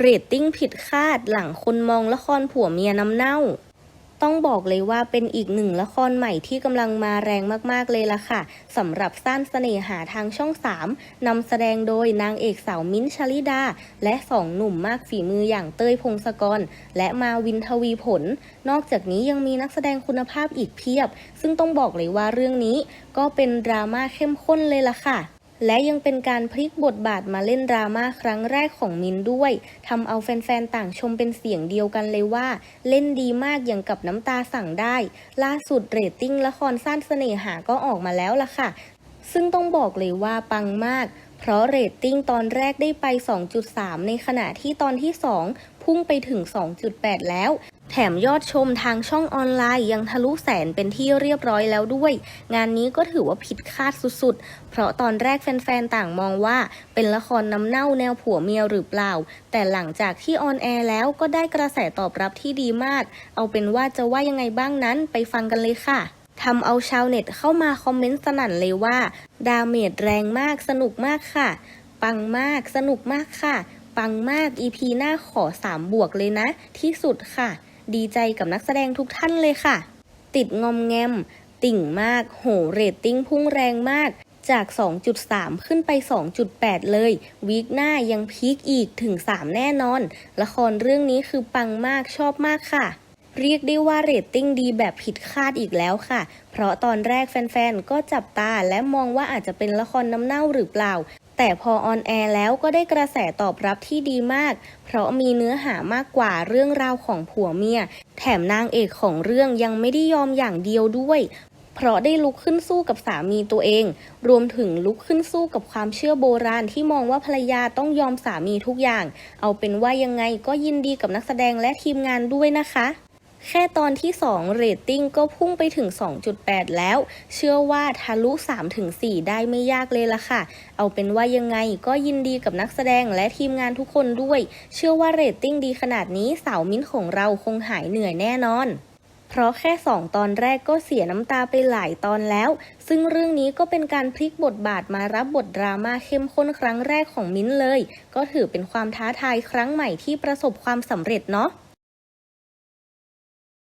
เรตติ้งผิดคาดหลังคนมองละครผัวเมียน้ำเน่า ต้องบอกเลยว่าเป็นอีกหนึ่งละครใหม่ที่กำลังมาแรงมากๆเลยล่ะค่ะสำหรับสั้นเสน่หาทางช่อง 3นำแสดงโดยนางเอกสาวมิ้นชลิดา และสองหนุ่มมากฝีมืออย่างเต้ยพงศกร และมาวินทวีผล นอกจากนี้ยังมีนักแสดงคุณภาพอีกเพียบ ซึ่งต้องบอกเลยว่าเรื่องนี้ก็เป็นดราม่าเข้มข้นเลยล่ะค่ะ และยังเป็นการพลิกบทบาทมาเล่นดราม่าครั้งแรกของมินด้วยทำเอาแฟนๆ ต่างชมเป็นเสียงเดียวกันเลยว่า เล่นดีมากอย่างกับน้ำตาสั่งได้ ล่าสุดเรตติ้งละครสั้นเสน่หาก็ออกมาแล้วล่ะค่ะ ซึ่งต้องบอกเลยว่าปังมาก เพราะเรตติ้งตอนแรกได้ไป 2.3 ในขณะที่ตอนที่ 2 พุ่งไปถึง 2.8 แล้ว แถมยอดชมทางช่องออนไลน์ยังทะลุแสนเป็นที่เรียบร้อยแล้วด้วย งานนี้ก็ถือว่าผิดคาดสุดๆ เพราะตอนแรกแฟนๆ ต่างมองว่าเป็นละครน้ำเน่าแนวผัวเมียหรือเปล่า แต่หลังจากที่ออนแอร์แล้วก็ได้กระแสตอบรับที่ดีมาก เอาเป็นว่าจะว่ายังไงบ้างนั้นไปฟังกันเลยค่ะ ทำเอาชาวเน็ตเข้ามาคอมเมนต์สนั่นเลยว่า ดาเมจแรงมากสนุกมากค่ะ ปังมากสนุกมากค่ะ ปังมาก EP หน้าขอ 3 บวกเลยนะ ที่สุดค่ะ ดีใจกับนักแสดงทุกท่านเลยค่ะ ติดงอมแงม ติ่งมาก โหเรตติ้งพุ่งแรงมากจาก 2.3 ขึ้นไป 2.8 เลย วีคหน้ายังพีคอีกถึง 3 แน่นอน ละครเรื่องนี้คือปังมากชอบมากค่ะ เรียกได้ว่าเรตติ้งดีแบบผิดคาดอีกแล้วค่ะ เพราะตอนแรกแฟนๆ ก็จับตาและมองว่าอาจจะเป็นละครน้ำเน่าหรือเปล่า แต่พอออนแอร์แล้วก็ได้กระแสตอบรับที่ดีมาก เพราะมีเนื้อหามากกว่าเรื่องราวของผัวเมีย แถมนางเอกของเรื่องยังไม่ได้ยอมอย่างเดียวด้วยเพราะได้ลุกขึ้นสู้กับสามีตัวเอง รวมถึงลุกขึ้นสู้กับความเชื่อโบราณที่มองว่าภรรยาต้องยอมสามีทุกอย่าง เอาเป็นว่ายังไงก็ยินดีกับนักแสดงและทีมงานด้วยนะคะ แค่ตอนที่ 2 เรตติ้งก็พุ่งไปถึง 2.8 แล้ว เชื่อว่าทะลุ 3-4 ได้ไม่ยากเลยล่ะค่ะ เอาเป็นว่ายังไงก็ยินดีกับนักแสดงและทีมงานทุกคนด้วย เชื่อว่าเรตติ้งดีขนาดนี้สาวมิ้นของเราคงหายเหนื่อยแน่นอนเพราะแค่ 2 ตอนแรกก็เสียน้ำตาไปหลายตอนแล้ว ซึ่งเรื่องนี้ก็เป็นการพลิกบทบาทมารับบทดราม่าเข้มข้นครั้งแรกของมิ้นเลย ก็ถือเป็นความท้าทายครั้งใหม่ที่ประสบความสำเร็จเนาะ